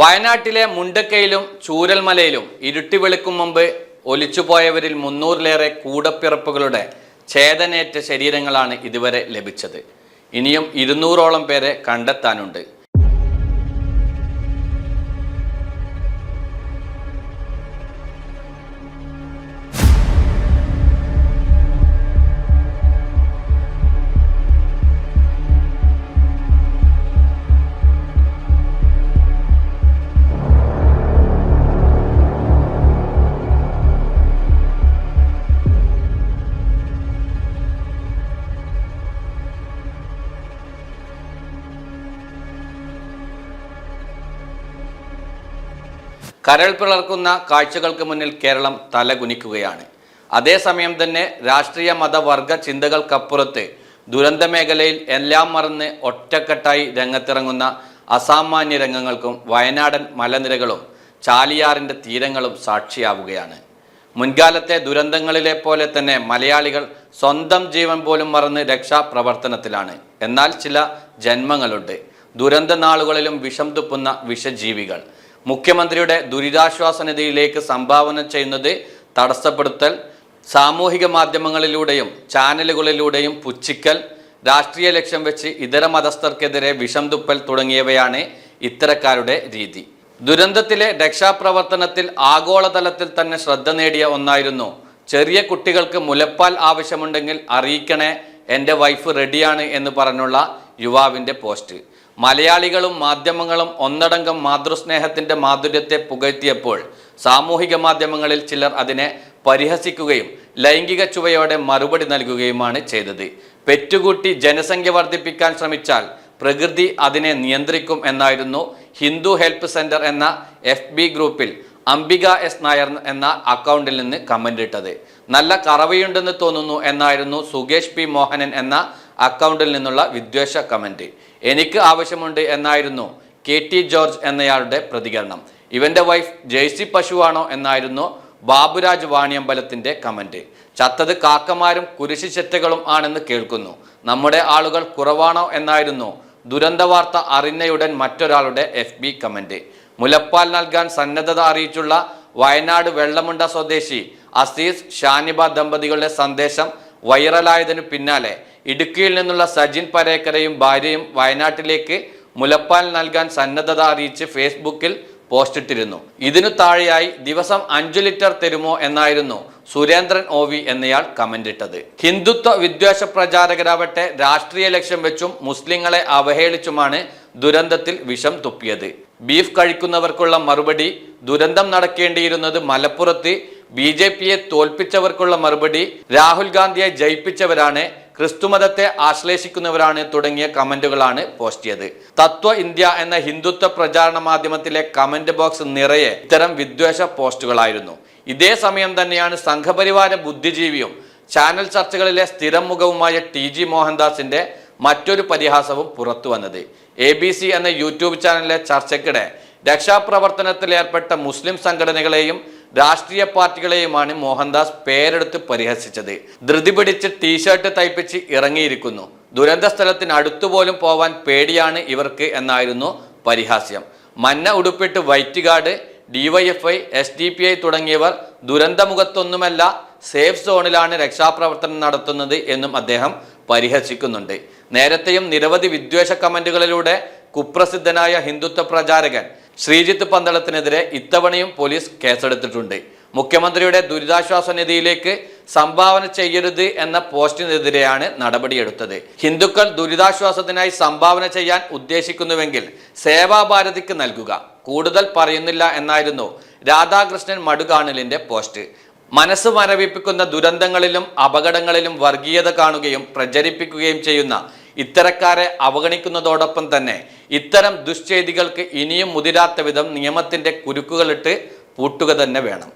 വയനാട്ടിലെ മുണ്ടക്കയിലും ചൂരൽമലയിലും ഇരുട്ടി വെളുക്കും മുമ്പ് ഒലിച്ചുപോയവരിൽ മുന്നൂറിലേറെ കൂടപ്പിറപ്പുകളുടെ ഛേദനേറ്റ ശരീരങ്ങളാണ് ഇതുവരെ ലഭിച്ചത്. ഇനിയും ഇരുന്നൂറോളം പേരെ കണ്ടെത്താനുണ്ട്. കരൾ പിളർക്കുന്ന കാഴ്ചകൾക്ക് മുന്നിൽ കേരളം തലകുനിക്കുകയാണ് അതേസമയം തന്നെ രാഷ്ട്രീയ മതവർഗ ചിന്തകൾക്കപ്പുറത്ത് ദുരന്ത മേഖലയിൽ എല്ലാം മറന്ന് ഒറ്റക്കെട്ടായി രംഗത്തിറങ്ങുന്ന അസാമാന്യ രംഗങ്ങൾക്കും വയനാടൻ മലനിരകളും ചാലിയാറിന്റെ തീരങ്ങളും സാക്ഷിയാവുകയാണ്. മുൻകാലത്തെ ദുരന്തങ്ങളിലെ പോലെ തന്നെ മലയാളികൾ സ്വന്തം ജീവൻ പോലും മറന്ന് രക്ഷാപ്രവർത്തനത്തിലാണ്. എന്നാൽ ചില ജന്മങ്ങളുണ്ട്. ദുരന്ത നാളുകളിലും വിഷം തുപ്പുന്ന വിഷജീവികൾ. മുഖ്യമന്ത്രിയുടെ ദുരിതാശ്വാസ നിധിയിലേക്ക് സംഭാവന ചെയ്യുന്നത് തടസ്സപ്പെടുത്തൽ സാമൂഹിക മാധ്യമങ്ങളിലൂടെയും ചാനലുകളിലൂടെയും പുച്ഛിക്കൽ രാഷ്ട്രീയ ലക്ഷ്യം വെച്ച് ഇതര മതസ്ഥർക്കെതിരെ വിഷം തുപ്പൽ തുടങ്ങിയവയാണ് ഇത്തരക്കാരുടെ രീതി. ദുരന്തത്തിലെ രക്ഷാപ്രവർത്തനത്തിൽ ആഗോളതലത്തിൽ തന്നെ ശ്രദ്ധ നേടിയ ഒന്നായിരുന്നു ചെറിയ കുട്ടികൾക്ക് മുലപ്പാൽ ആവശ്യമുണ്ടെങ്കിൽ അറിയിക്കണേ എന്റെ വൈഫ് റെഡിയാണ് എന്ന് പറഞ്ഞുള്ള യുവാവിന്റെ പോസ്റ്റ്. മലയാളികളും മാധ്യമങ്ങളും ഒന്നടങ്കം മാതൃസ്നേഹത്തിന്റെ മാധുര്യത്തെ പുകഴ്ത്തിയപ്പോൾ സാമൂഹിക മാധ്യമങ്ങളിൽ ചിലർ അതിനെ പരിഹസിക്കുകയും ലൈംഗിക ചുവയോടെ മറുപടി നൽകുകയുമാണ് ചെയ്തത്. പെറ്റുകൂട്ടി ജനസംഖ്യ വർദ്ധിപ്പിക്കാൻ ശ്രമിച്ചാൽ പ്രകൃതി അതിനെ നിയന്ത്രിക്കും എന്നായിരുന്നു ഹിന്ദു ഹെൽപ്പ് സെന്റർ എന്ന എഫ് ബി ഗ്രൂപ്പിൽ അംബിക എസ് നായർ എന്ന അക്കൗണ്ടിൽ നിന്ന് കമന്റ് ഇട്ടത്. നല്ല കറവയുണ്ടെന്ന് തോന്നുന്നു എന്നായിരുന്നു സുകേഷ് പി മോഹനൻ എന്ന അക്കൗണ്ടിൽ നിന്നുള്ള വിദ്വേഷ കമന്റ് എനിക്ക് ആവശ്യമുണ്ട് എന്നായിരുന്നു കെ ടി ജോർജ് എന്നയാളുടെ പ്രതികരണം. ഇവന്റെ വൈഫ് ജെയ്സി പശുവാണോ എന്നായിരുന്നു ബാബുരാജ് വാണിയമ്പലത്തിന്റെ കമന്റ്. ചത്തത് കാക്കമാരും കുരിശിച്ചെറ്റകളും ആണെന്ന് കേൾക്കുന്നു. നമ്മുടെ ആളുകൾ കുറവാണോ എന്നായിരുന്നു ദുരന്ത വാർത്ത അറിഞ്ഞയുടൻ മറ്റൊരാളുടെ എഫ് ബി കമന്റ്. മുലപ്പാൽ നൽകാൻ സന്നദ്ധത അറിയിച്ചുള്ള വയനാട് വെള്ളമുണ്ട സ്വദേശി അസീസ് ഷാനിബ ദമ്പതികളുടെ സന്ദേശം വൈറലായതിനു പിന്നാലെ ഇടുക്കിയിൽ നിന്നുള്ള സജിൻ പരേക്കരയും ഭാര്യയും വയനാട്ടിലേക്ക് മുലപ്പാൽ നൽകാൻ സന്നദ്ധത അറിയിച്ച് ഫേസ്ബുക്കിൽ പോസ്റ്റിട്ടിരുന്നു. ഇതിനു താഴെയായി ദിവസം അഞ്ചു ലിറ്റർ തരുമോ എന്നായിരുന്നു സുരേന്ദ്രൻ ഒ വി എന്നയാൾ കമന്റിട്ടത്. ഹിന്ദുത്വ വിദ്വേഷ പ്രചാരകരാവട്ടെ രാഷ്ട്രീയ ലക്ഷ്യം വെച്ചും മുസ്ലിങ്ങളെ അവഹേളിച്ചുമാണ് ദുരന്തത്തിൽ വിഷം തുപ്പിയത്. ബീഫ് കഴിക്കുന്നവർക്കുള്ള മറുപടി ദുരന്തം നടക്കേണ്ടിയിരുന്നത് മലപ്പുറത്ത് ബി ജെ പിയെ തോൽപ്പിച്ചവർക്കുള്ള മറുപടി രാഹുൽ ഗാന്ധിയെ ജയിപ്പിച്ചവരാണ് ക്രിസ്തുമതത്തെ ആശ്ലേഷിക്കുന്നവരാണ് തുടങ്ങിയ കമന്റുകളാണ് പോസ്റ്റ് ചെയ്തത് തത്വ ഇന്ത്യ എന്ന ഹിന്ദുത്വ പ്രചാരണ മാധ്യമത്തിലെ കമന്റ് ബോക്സ് നിറയെ ഇത്തരം വിദ്വേഷ പോസ്റ്റുകളായിരുന്നു. ഇതേ സമയം തന്നെയാണ് സംഘപരിവാര ബുദ്ധിജീവിയും ചാനൽ ചർച്ചകളിലെ സ്ഥിരം മുഖവുമായ ടി ജി മോഹൻദാസിന്റെ മറ്റൊരു പരിഹാസവും പുറത്തു വന്നത്. എ ബി സി എന്ന യൂട്യൂബ് ചാനലിലെ ചർച്ചയ്ക്കിടെ രക്ഷാപ്രവർത്തനത്തിൽ ഏർപ്പെട്ട മുസ്ലിം സംഘടനകളെയും രാഷ്ട്രീയ പാർട്ടികളെയുമാണ് മോഹൻദാസ് പേരെടുത്ത് പരിഹസിച്ചത്. ധൃതി പിടിച്ച് ടീഷർട്ട് തയ്പ്പിച്ച് ഇറങ്ങിയിരിക്കുന്നു. ദുരന്ത സ്ഥലത്തിന് അടുത്തുപോലും പോവാൻ പേടിയാണ് ഇവർക്ക് എന്നായിരുന്നു പരിഹാസ്യം. മഞ്ഞ ഉടുപ്പിട്ട് white guard DYFI S D P I തുടങ്ങിയവർ ദുരന്തമുഖത്തൊന്നുമല്ല സേഫ് സോണിലാണ് രക്ഷാപ്രവർത്തനം നടത്തുന്നത് എന്നും അദ്ദേഹം പരിഹസിക്കുന്നുണ്ട്. നേരത്തെയും നിരവധി വിദ്വേഷ കമന്റുകളിലൂടെ കുപ്രസിദ്ധനായ ഹിന്ദുത്വ പ്രചാരകൻ ശ്രീജിത്ത് പന്തളത്തിനെതിരെ ഇത്തവണയും പോലീസ് കേസെടുത്തിട്ടുണ്ട്. മുഖ്യമന്ത്രിയുടെ ദുരിതാശ്വാസ നിധിയിലേക്ക് സംഭാവന ചെയ്യരുത് എന്ന പോസ്റ്റിനെതിരെയാണ് നടപടിയെടുത്തത്. ഹിന്ദുക്കൾ ദുരിതാശ്വാസത്തിനായി സംഭാവന ചെയ്യാൻ ഉദ്ദേശിക്കുന്നുവെങ്കിൽ സേവാഭാരതിക്ക് നൽകുക. കൂടുതൽ പറയുന്നില്ല എന്നായിരുന്നു രാധാകൃഷ്ണൻ മടുകാണലിന്റെ പോസ്റ്റ്. മനസ്സ് മരവിപ്പിക്കുന്ന ദുരന്തങ്ങളിലും അപകടങ്ങളിലും വർഗീയത കാണുകയും പ്രചരിപ്പിക്കുകയും ചെയ്യുന്ന ഇത്തരക്കാരെ അവഗണിക്കുന്നതോടൊപ്പം തന്നെ ഇത്തരം ദുശ്ചേതികൾക്ക് ഇനിയും മുതിരാത്ത വിധം നിയമത്തിന്റെ കുരുക്കുകളിട്ട് പൂട്ടുക തന്നെ വേണം.